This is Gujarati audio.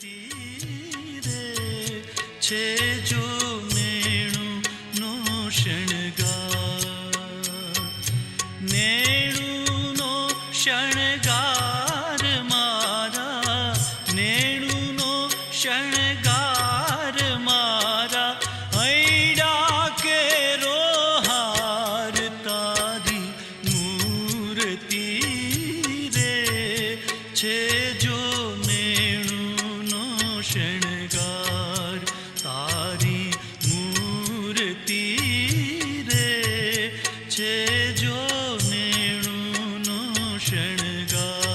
તીરે છે જો મેણું નો શણગાર નેણું નો શણગાર મારા નેણું નો શણગાર મારા ઐડા કે રોહાર તારી મૂર્તિ રે છે જો നൽകാം